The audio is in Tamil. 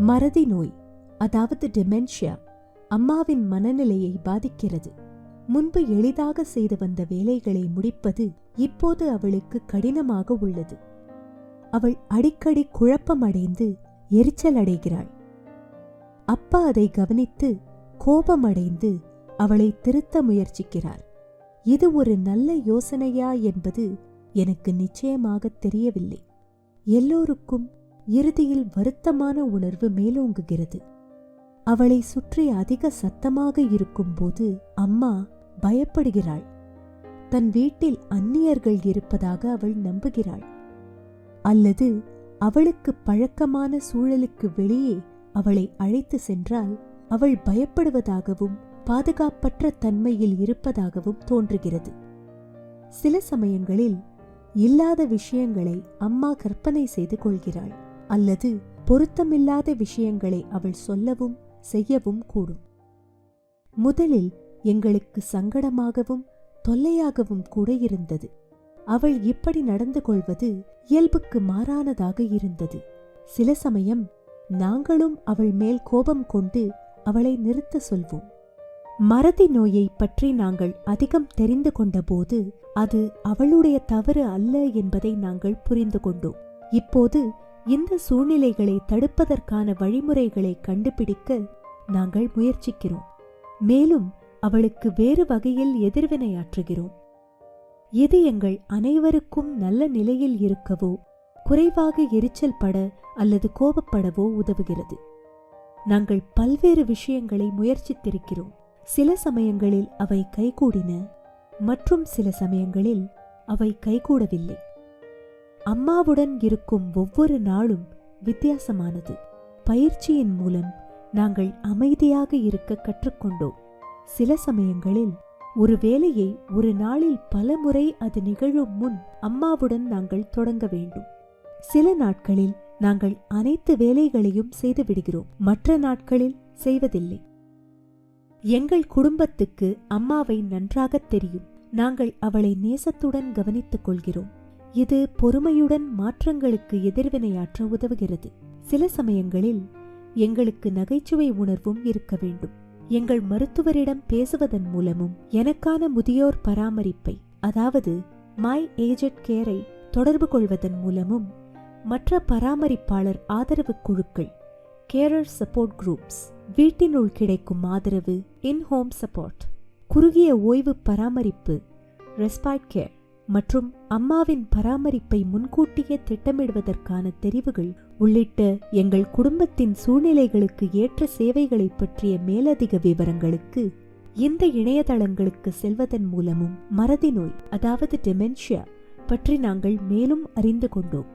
மறதி நோய் அதாவது டிமென்ஷியா அம்மாவின் மனநிலையை பாதிக்கிறது. முன்பு எளிதாக செய்து வந்த வேலைகளை முடிப்பது இப்போது அவளுக்கு கடினமாக உள்ளது. அவள் அடிக்கடி குழப்பமடைந்து எரிச்சல் அடைகிறாள். அப்பா அதை கவனித்து கோபமடைந்து அவளை திருத்த முயற்சிக்கிறார். இது ஒரு நல்ல யோசனையா என்பது எனக்கு நிச்சயமாக தெரியவில்லை. எல்லோருக்கும் இறுதியில் வருத்தமான உணர்வு மேலோங்குகிறது. அவளை சுற்றி அதிக சத்தமாக இருக்கும்போது அம்மா பயப்படுகிறாள். தன் வீட்டில் அந்நியர்கள் இருப்பதாக அவள் நம்புகிறாள். அல்லது அவளுக்கு பழக்கமான சூழலுக்கு வெளியே அவளை அழைத்து சென்றால் அவள் பயப்படுவதாகவும் பாதுகாப்பற்ற தன்மையில் இருப்பதாகவும் தோன்றுகிறது. சில சமயங்களில் இல்லாத விஷயங்களை அம்மா கற்பனை செய்து கொள்கிறாள். அல்லது பொருத்தமில்லாத விஷயங்களை அவள் சொல்லவும் செய்யவும் கூடும். முதலில் எங்களுக்கு சங்கடமாகவும் தொல்லையாகவும் கூட இருந்தது. அவள் இப்படி நடந்து கொள்வது இயல்புக்கு மாறானதாக இருந்தது. சில சமயம் நாங்களும் அவள் மேல் கோபம் கொண்டு அவளை நிறுத்த சொல்வோம். மறதி நோயை பற்றி நாங்கள் அதிகம் தெரிந்து கொண்டபோது அது அவளுடைய தவறு அல்ல என்பதை நாங்கள் புரிந்து கொண்டோம். இப்போது இந்த சூழ்நிலைகளை தடுப்பதற்கான வழிமுறைகளை கண்டுபிடிக்க நாங்கள் முயற்சிக்கிறோம். மேலும் அவளுக்கு வேறு வகையில் எதிர்வினையாற்றுகிறோம் இது எங்கள் அனைவருக்கும் நல்ல நிலையில் இருக்கவோ குறைவாக எரிச்சல் பட அல்லது கோபப்படவோ உதவுகிறது. நாங்கள் பல்வேறு விஷயங்களை முயற்சித்திருக்கிறோம். சில சமயங்களில் அவை கைகூடின மற்றும் சில சமயங்களில் அவை கைகூடவில்லை. அம்மாவுடன் இருக்கும் ஒவ்வொரு நாளும் வித்தியாசமானது. பயிற்சியின் மூலம் நாங்கள் அமைதியாக இருக்க கற்றுக்கொண்டோம். சில சமயங்களில் ஒரு வேலையை ஒரு நாளில் பல முறை அது நிகழும் முன் அம்மாவுடன் நாங்கள் தொடங்க வேண்டும். சில நாட்களில் நாங்கள் அனைத்து வேலைகளையும் செய்து விடுகிறோம். மற்ற நாட்களில் செய்வதில்லை. எங்கள் குடும்பத்துக்கு அம்மாவை நன்றாகத் தெரியும். நாங்கள் அவளை நேசத்துடன் கவனித்துக் கொள்கிறோம். இது பொறுமையுடன் மாற்றங்களுக்கு எதிர்வினையாற்ற உதவுகிறது. சில சமயங்களில் எங்களுக்கு நகைச்சுவை உணர்வும் இருக்க வேண்டும். எங்கள் மருத்துவரிடம் பேசுவதன் மூலமும் எனக்கான முதியோர் பராமரிப்பை அதாவது மை ஏஜட் கேரை தொடர்பு கொள்வதன் மூலமும் மற்ற பராமரிப்பாளர் ஆதரவு குழுக்கள் கேரர் சப்போர்ட் குரூப்ஸ் வீட்டினுள் கிடைக்கும் ஆதரவு இன் ஹோம் சப்போர்ட் குறுகிய ஓய்வு பராமரிப்பு ரெஸ்பாய்ட் கேர் மற்றும் அம்மாவின் பராமரிப்பை முன்கூட்டியே திட்டமிடுவதற்கான தெரிவுகள் உள்ளிட்ட எங்கள் குடும்பத்தின் சூழ்நிலைகளுக்கு ஏற்ற சேவைகளைப் பற்றிய மேலதிக விவரங்களுக்கு இந்த இணையதளங்களுக்கு செல்வதன் மூலமும் மறதி நோய் அதாவது டெமென்ஷியா பற்றி நாங்கள் மேலும் அறிந்து கொண்டோம்.